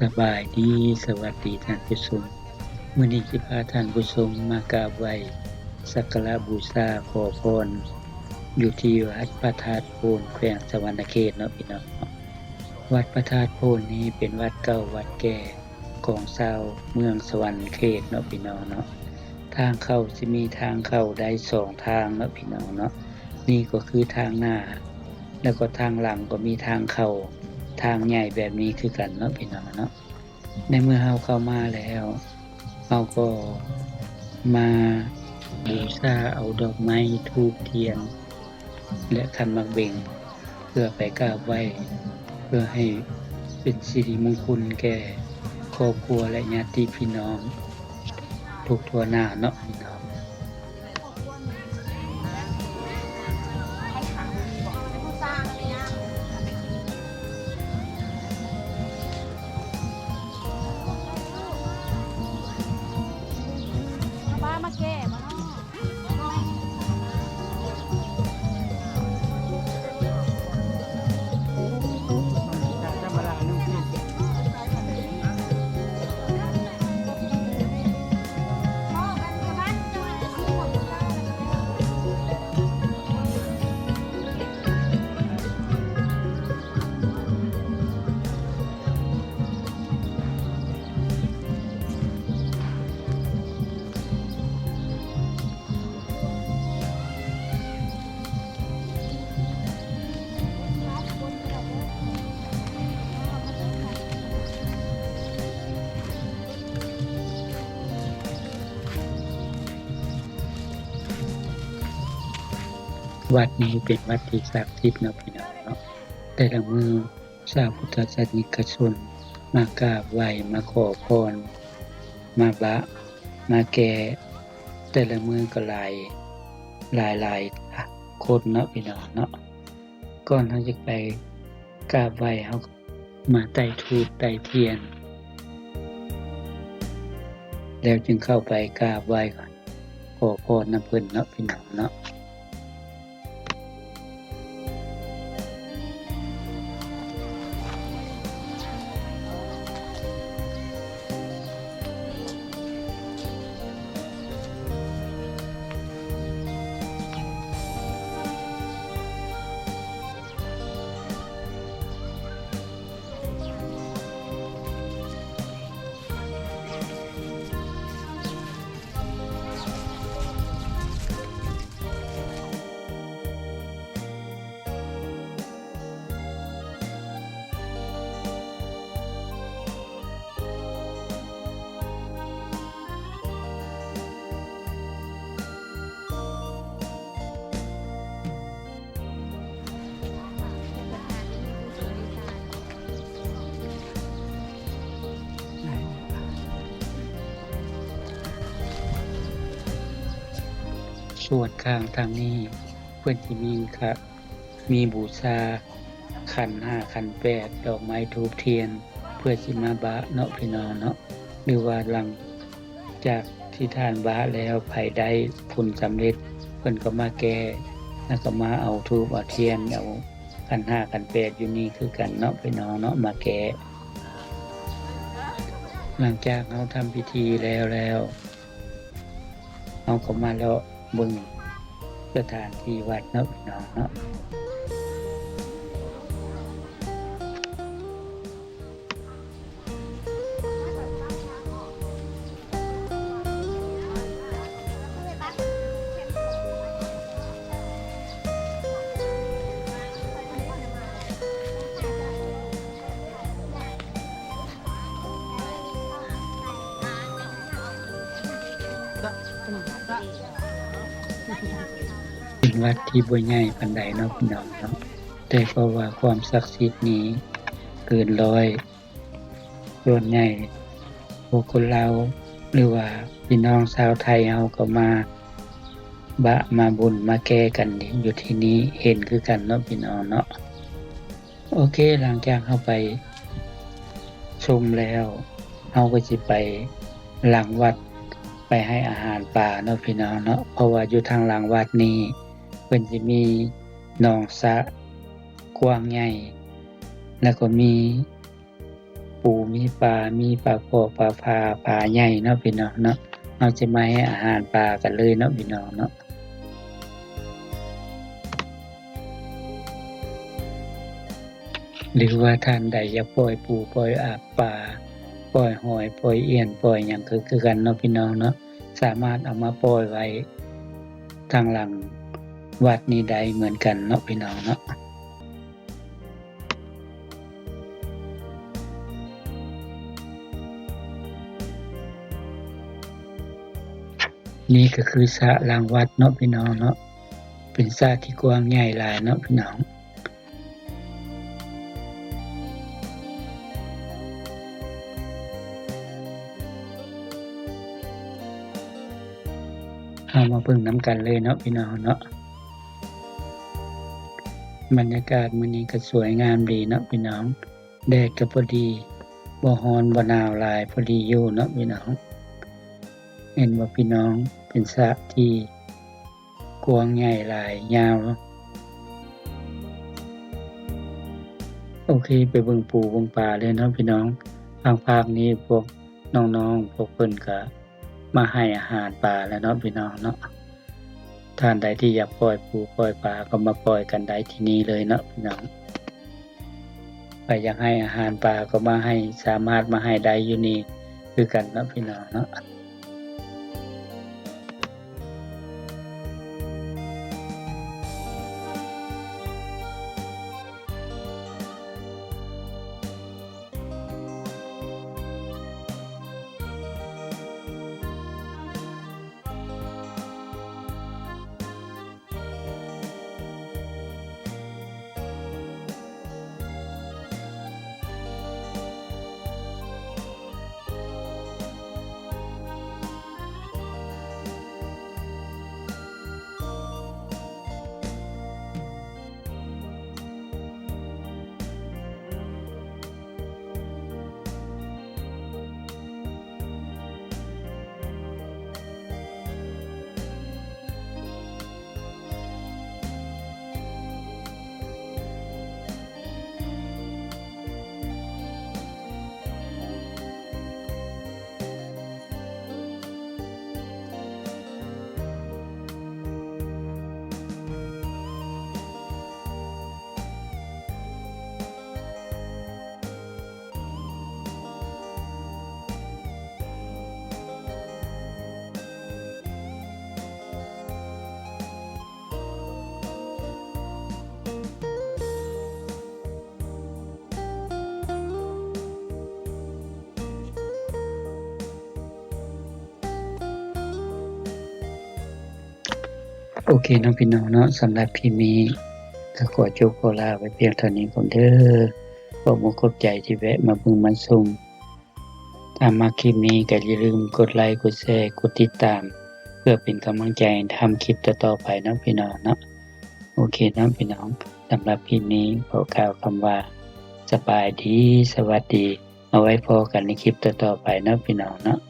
สบายดีสวัสดีท่านผู้ชมมื้อนี้สิพาท่านผู้ชมมากราบไหว้สักการะบูชาขอพรอยู่ที่วัดพระธาตุโพนแขวงสวรรณเขตเนาะพี่น้องเนาะวัดพระธาตุโพนนี้เป็นวัดเก่าวัดแก่ของชาวเมืองสวรรณเขตเนาะพี่น้องเนาะทางเข้าสิมีทางเข้าได้สองทางเนาะพี่น้องเนาะนี่ก็คือทางหน้า แล้วก็ทางหลังก็มีทางเข้า ทางใหญ่แบบนี้คือกันเนาะพี่น้องเนาะในเมื่อเฮาเข้ามาแล้วเฮาก็มาบูชาเอาดอกไม้ทูบเทียน และคันมักเบ่ง เพื่อไปกราบไหว้เพื่อให้เป็นสิริมงคลแก่ครอบครัวและญาติพี่น้อง ทุกทัวหน้าเนาะพี่น้อง มาแก้ วัดนี้เป็นวัดที่ศักดิ์สิทธิ์นะพี่น้องเนาะแต่ละมือชาวพุทธศาสนิกชน มากราบไหว้มาขอพร มาบะ มาแก่แต่ละมือก็หลายหลายหลายคนเนาะพี่น้องเนาะก่อนเขาจะไปกราบไหว้เขามาไต่ทูปไต่เทียน แล้วจึงเข้าไปกราบไหว้ก่อนขอพรน้ำเพิ่นเนาะพี่น้องเนาะ สวนข้างทางนี้ เพื่อนที่มีครับมีบูชาขันห้าขันแปดดอกไม้ทูบเทียน เพื่อสิมาบะเนาะพี่น้องเนาะหรือว่าหลังจากที่ทานบะแล้วภายได้ผลสำเร็จ เพื่อนก็มาแก้แล้วก็มาเอาทูบเอาเทียนเอาขันห้าขันแปดอยู่นี่คือกันเนาะพี่น้องเนาะมาแก้หลังจากเขาทำพิธีแล้วแล้วเขาก็มาแล้ว บึงสถานที่วัดเนาะพี่น้องเนาะ เป็นวัดที่บ่ใหญ่ปานใดเนาะพี่น้องเนาะแต่ก็ว่าความศักดิ์สิทธิ์นี้เกินร้อยส่วนใหญ่พวกคนเราหรือว่าพี่น้องชาวไทยเฮาก็มาบะมาบุญมาแก้กันอยู่ที่นี้เห็นคือกันเนาะพี่น้องเนาะโอเคหลังจากเข้าไปชมแล้วเฮาก็สิไปหลังวัด ไปให้อาหารป่าเนาะพี่น้องเนาะเพราะว่าอยู่ทางหลังวัดนี้เพิ่นสิมีหนองสะกว้างใหญ่แล้วก็มีปูมีปลา มีปลาคอปลาพาปลาใหญ่เนาะพี่น้องเนาะเราจะมาให้อาหารปลากันเลยเนาะพี่น้องเนาะหรือว่าท่านใดอยากปล่อยปูปล่อยอาปลา ปล่อยหอยปล่อยเอียนปล่อยหยังคือคือกันเนาะพี่น้องเนาะสามารถเอามาปล่อยไว้ทางหลังวัดนี้ได้เหมือนกันเนาะพี่น้องเนาะนี่ก็คือสระหลังวัดเนาะพี่น้องเนาะเป็นสระที่กว้างใหญ่หลายเนาะพี่น้อง มาเบิ่งน้ำกันเลยเนาะพี่น้องเนาะบรรยากาศมื้อนี้ก็สวยงามดีเนาะพี่น้อง แดดก็พอดีบ่ร้อนบ่หนาวหลายพอดีอยู่เนาะพี่น้อง เห็นว่าพี่น้องเป็นสระที่กว้างใหญ่หลายยาวโอเคไปเบิ่งปูเบิ่งปลาเลยเนาะพี่น้องทางภาคนี้พวกน้องๆพวกเพิ่นก็ มาให้อาหารปลาแล้วเนาะพี่น้องเนาะท่านใดที่อยากปล่อยปูปล่อยปลาก็มาปล่อยกันได้ที่นี่เลยเนาะพี่น้องใครอยากให้อาหารปลาก็มาให้สามารถมาให้ได้อยู่นี่คือกันเนาะพี่น้องเนาะ โอเคน้องพี่น้องเนาะสำหรับคลิปนี้ก็ขอจบขอลาไว้เพียงเท่านี้ก่อนเด้อขอบคุขอบใจที่แวะมาบิ่งมาชมถ้ามาคลิปนี้ก็อย่าลืมกดไลค์กดแชร์กดติดตาม เพื่อเป็นกำลังใจทำคลิปต่อๆไปเนาะพี่น้องเนาะโอเคเนาะพี่น้องสำหรับคลิปนี้ขอกล่าวคำว่า สบายดีสวัสดี เอาไว้พอกันในคลิปต่อๆไปเนาะพี่น้องเนาะ